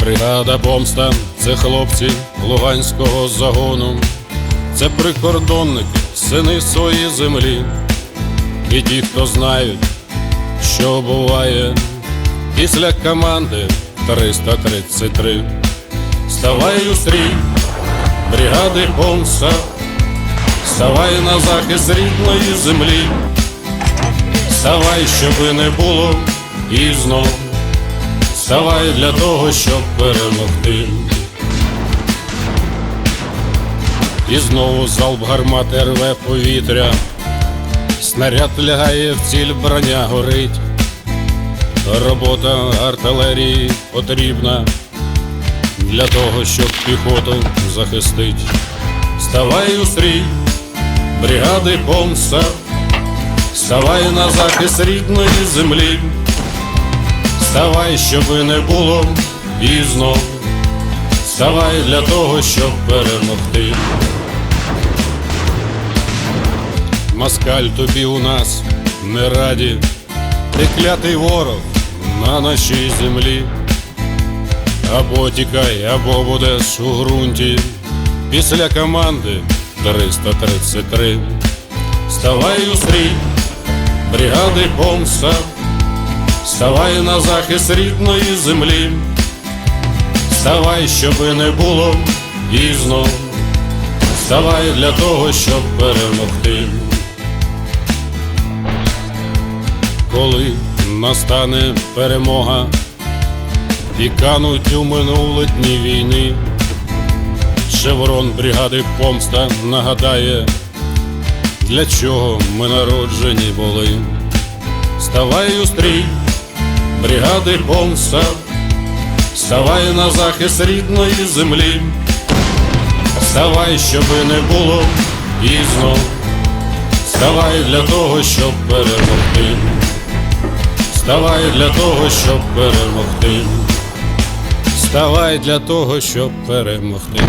Бригада помста це хлопці Луганського загону, це прикордонники, сини своєї землі, і ті, хто знають, що буває. Після команди 333. Ставай у стрій, бригади помста, ставай на захист рідної землі, ставай, щоби не було і знов. Вставай для того, щоб перемогти. І знову залп гармати рве повітря, снаряд лягає в ціль, броня горить. Робота артилерії потрібна для того, щоб піхоту захистить. Вставай у стрій, бригади помста, вставай на захист рідної землі. Вставай, щоби не було пізно. Вставай для того, щоб перемогти. Москаль тобі у нас не раді, ти клятий ворог на нашій землі. Або тікай, або будеш у ґрунті після команди 333. Вставай у стрій, бригади помста. Вставай на захист рідної землі, вставай, щоби не було пізно, вставай для того, щоб перемогти. Коли настане перемога і кануть у минуле дні війни, шеврон бригади помста нагадає, для чого ми народжені були. Вставай у стрій, бригади помста, вставай на захист рідної землі, вставай, щоби не було пізно, вставай для того, щоб перемогти, вставай для того, щоб перемогти, вставай для того, щоб перемогти.